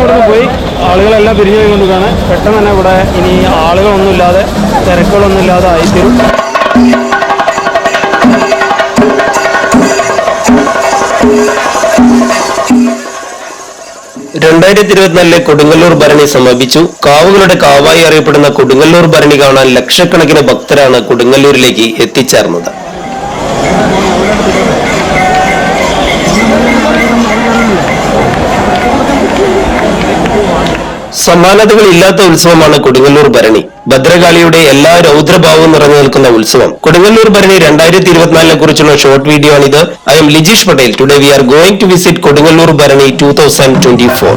അവിടെ നിന്ന് പോയി ആളുകളെല്ലാം പിരിഞ്ഞു പോയിക്കൊണ്ടിരിക്കുകയാണ്. പെട്ടെന്ന് തന്നെ ഇവിടെ ഇനി ആളുകളൊന്നുമില്ലാതെ തിരക്കുകളൊന്നുമില്ലാതെ ആയിത്തീരും. രണ്ടായിരത്തി ഇരുപത്തിനാലിലെ കൊടുങ്ങല്ലൂർ ഭരണി സമാപിച്ചു കാവുകളുടെ കാവായി അറിയപ്പെടുന്ന കൊടുങ്ങല്ലൂർ ഭരണി കാണാൻ ലക്ഷക്കണക്കിന് ഭക്തരാണ് കൊടുങ്ങല്ലൂരിലേക്ക് എത്തിച്ചേർന്നത്. സമാനതകൾ ഇല്ലാത്ത ഉത്സവമാണ് കൊടുങ്ങല്ലൂർ ഭരണി. ഭദ്രകാളിയുടെ എല്ലാ രൗദ്രഭാവവും നിറഞ്ഞു നിൽക്കുന്ന ഉത്സവം. കൊടുങ്ങല്ലൂർ ഭരണി രണ്ടായിരത്തി ഇരുപത്തിനാലിനെ കുറിച്ചുള്ള ഷോർട്ട് വീഡിയോ ആണിത്. I am Lijeesh Patel today we are going to visit Kodungallur Bharani two thousand twenty four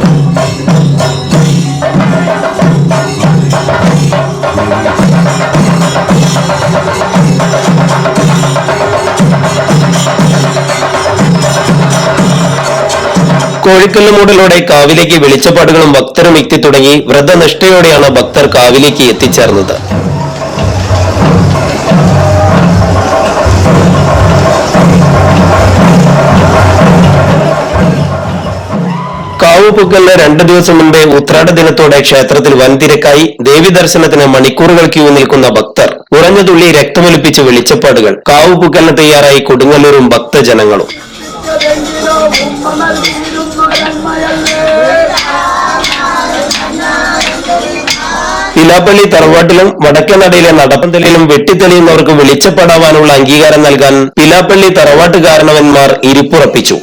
കോഴിക്കല്ല് മൂടലോടെ കാവിലേക്ക് വെളിച്ചപ്പാടുകളും ഭക്തരും എത്തി തുടങ്ങി വ്രതനിഷ്ഠയോടെയാണ് ഭക്തർ കാവിലേക്ക് എത്തിച്ചേർന്നത്. കാവ് പൂക്കലിന് രണ്ടു ദിവസം മുമ്പേ ഉത്രാട ദിനത്തോടെ ക്ഷേത്രത്തിൽ വൻ തിരക്കായി ദേവി ദർശനത്തിന് മണിക്കൂറുകൾ ക്യൂ നിൽക്കുന്ന ഭക്തർ ഉറഞ്ഞ തുള്ളി രക്തമൊലിപ്പിച്ച് വെളിച്ചപ്പാടുകൾ. കാവ് പൂക്കലിന് തയ്യാറായി കൊടുങ്ങല്ലൂരും ഭക്തജനങ്ങളും. പിലാപ്പള്ളി തറവാട്ടിലും വടക്കേനടയിലെ നടപ്പന്തലിലും വെട്ടിത്തെളിയുന്നവർക്ക് വെളിച്ചപ്പെടാവാനുള്ള അംഗീകാരം നൽകാൻ പിലാപ്പള്ളി തറവാട്ട് കാരണവന്മാർ ഇരിപ്പുറപ്പിച്ചു.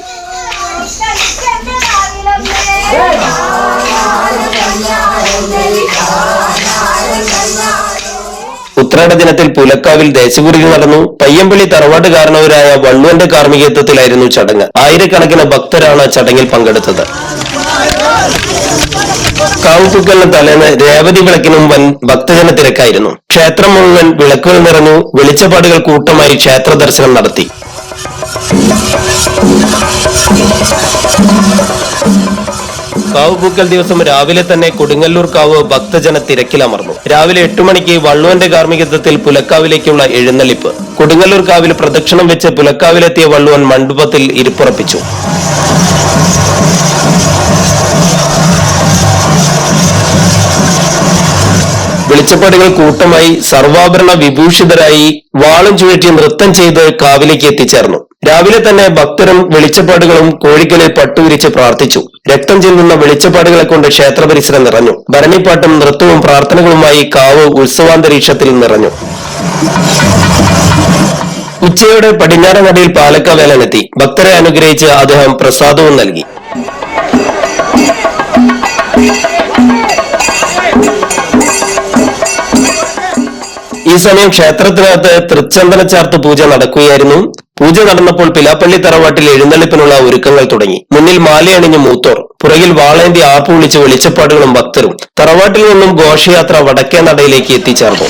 ഉത്രാട ദിനത്തിൽ പുലക്കാവിൽ ദേശപുരിയിൽ നടന്നു പയ്യമ്പള്ളി തറവാട്ട് കാരണവരായ വള്ളുവന്റെ കാർമ്മികത്വത്തിലായിരുന്നു ചടങ്ങ്. ആയിരക്കണക്കിന് ഭക്തരാണ് ചടങ്ങിൽ പങ്കെടുത്തത്. കാവുപൂക്കലിന് തലേന്ന് രേവതി വിളക്കിനും വൻ ഭക്തജന തിരക്കായിരുന്നു. ക്ഷേത്രം മുഴുവൻ വിളക്കുകൾ നിറഞ്ഞു വെളിച്ചപ്പാടുകൾ കൂട്ടമായി ക്ഷേത്ര ദർശനം നടത്തി. കാവുപൂക്കൽ ദിവസം രാവിലെ തന്നെ കൊടുങ്ങല്ലൂർ കാവ് ഭക്തജന തിരക്കിലമർന്നു. രാവിലെ എട്ടു മണിക്ക് വള്ളുവന്റെ കാർമ്മികത്വത്തിൽ പുലക്കാവിലേക്കുള്ള എഴുന്നള്ളിപ്പ്. കൊടുങ്ങല്ലൂർ കാവിൽ പ്രദക്ഷിണം വെച്ച് പുലക്കാവിലെത്തിയ വള്ളുവൻ മണ്ഡപത്തിൽ ഇരിപ്പുറപ്പിച്ചു. വെളിച്ചപ്പാടുകൾ കൂട്ടമായി സർവാഭരണ വിഭൂഷിതരായി വാളും ചുഴറ്റി നൃത്തം ചെയ്ത് കാവിലേക്ക് എത്തിച്ചേർന്നു. രാവിലെ തന്നെ ഭക്തരും വെളിച്ചപ്പാടുകളും കോഴിക്കലിൽ പട്ടുവിരിച്ച് പ്രാർത്ഥിച്ചു. രക്തം ചെല്ലുന്ന വെളിച്ചപ്പാടുകളെ കൊണ്ട് ക്ഷേത്ര പരിസരം നിറഞ്ഞു. ഭരണിപ്പാട്ടും നൃത്തവും പ്രാർത്ഥനകളുമായി കാവ് ഉത്സവാന്തരീക്ഷത്തിൽ നിറഞ്ഞു. ഉച്ചയോടെ പടിഞ്ഞാറ നടയിൽ പാലക്കാവേലനെത്തി. ഭക്തരെ അനുഗ്രഹിച്ച് അദ്ദേഹം പ്രസാദവും നൽകി. ഈ സമയം ക്ഷേത്രത്തിനകത്ത് തൃച്ചന്ദന ചേർത്ത് പൂജ നടക്കുകയായിരുന്നു. പൂജ നടന്നപ്പോൾ പിലാപ്പള്ളി തറവാട്ടിൽ എഴുന്നള്ളിപ്പിനുള്ള ഒരുക്കങ്ങൾ തുടങ്ങി. മുന്നിൽ മാലയണിഞ്ഞ് മൂത്തോർ പുറകിൽ വാളേന്തി ആപ്പ് വിളിച്ച് വെളിച്ചപ്പാടുകളും ഭക്തരും തറവാട്ടിൽ നിന്നും ഘോഷയാത്ര വടക്കേ നടയിലേക്ക് എത്തിച്ചേർന്നു.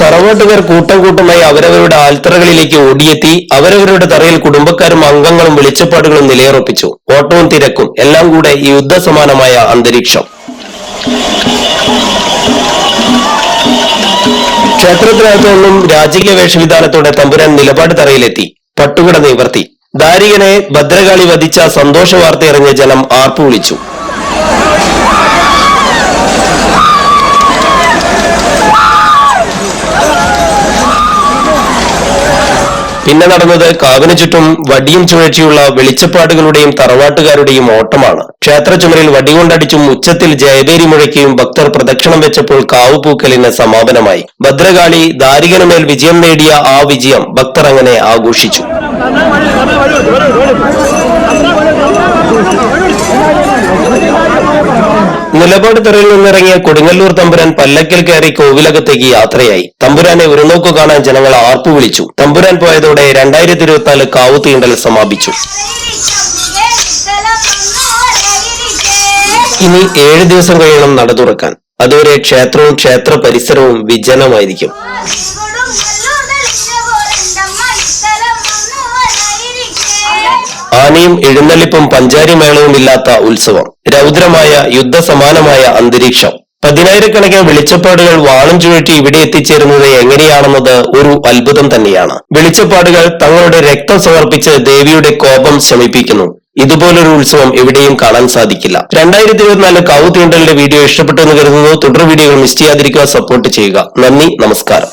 തറവാട്ടുകാർ കൂട്ടം കൂട്ടമായി അവരവരുടെ ആൽത്തറകളിലേക്ക് ഓടിയെത്തി അവരവരുടെ തറയിൽ കുടുംബക്കാരും അംഗങ്ങളും വെളിച്ചപ്പാടുകളും നിലയുറപ്പിച്ചു. ഓട്ടവും തിരക്കും എല്ലാം കൂടെ ഈ യുദ്ധസമാനമായ അന്തരീക്ഷം. ക്ഷേത്രത്തിനകത്തു നിന്നും രാജകീയ വേഷവിധാനത്തോടെ തമ്പുരാൻ നിലപാട് തറയിലെത്തി പട്ടുകട നിവർത്തി. ദാരികനെ ഭദ്രകാളി വധിച്ച സന്തോഷ വാർത്തയറിഞ്ഞ ജനം ആർപ്പു പിന്നെ നടന്നത് കാവിന് ചുറ്റും വടിയും ചുഴച്ചിയുള്ള വെളിച്ചപ്പാടുകളുടെയും തറവാട്ടുകാരുടെയും ഓട്ടമാണ്. ക്ഷേത്ര ചുമരിൽ വടികൊണ്ടടിച്ചും ഉച്ചത്തിൽ ജയബേരി മുഴക്കിയും ഭക്തർ പ്രദക്ഷിണം വെച്ചപ്പോൾ കാവുപൂക്കലിന് സമാപനമായി. ഭദ്രകാളി ദാരികനുമേൽ വിജയം നേടിയ ആ വിജയം ഭക്തർ അങ്ങനെ ആഘോഷിച്ചു. നിലപാട് തെറയിൽ നിന്നിറങ്ങിയ കൊടുങ്ങല്ലൂർ തമ്പുരാൻ പല്ലക്കൽ കയറി കോവിലകത്തേക്ക് യാത്രയായി. തമ്പുരാനെ ഒരു നോക്കു കാണാൻ ജനങ്ങൾ ആർപ്പു വിളിച്ചു. തമ്പുരാൻ പോയതോടെ രണ്ടായിരത്തി ഇരുപത്തിനാല് കാവു തീണ്ടൽ സമാപിച്ചു. ഇനി ഏഴ് ദിവസം കഴിയണം നട തുറക്കാൻ. അതുവരെ ക്ഷേത്രവും ക്ഷേത്ര പരിസരവും വിജനമായിരിക്കും. ആനയും എഴുന്നള്ളിപ്പും പഞ്ചാരി മേളവും ഇല്ലാത്ത ഉത്സവം. രൗദ്രമായ യുദ്ധസമാനമായ അന്തരീക്ഷം. പതിനായിരക്കണക്കിന് വെളിച്ചപ്പാടുകൾ വാളും ചുഴറ്റി ഇവിടെ എത്തിച്ചേരുന്നത് എങ്ങനെയാണെന്നത് ഒരു അത്ഭുതം തന്നെയാണ്. വെളിച്ചപ്പാടുകൾ തങ്ങളുടെ രക്തം സമർപ്പിച്ച് ദേവിയുടെ കോപം ശമിപ്പിക്കുന്നു. ഇതുപോലൊരു ഉത്സവം എവിടെയും കാണാൻ സാധിക്കില്ല. രണ്ടായിരത്തി ഇരുപത്തിനാല് കാവു തീണ്ടലിന്റെ വീഡിയോ ഇഷ്ടപ്പെട്ടു എന്ന് കരുതുന്നു. തുടർ വീഡിയോകൾ മിസ് ചെയ്യാതിരിക്കുക സപ്പോർട്ട് ചെയ്യുക. നന്ദി നമസ്കാരം.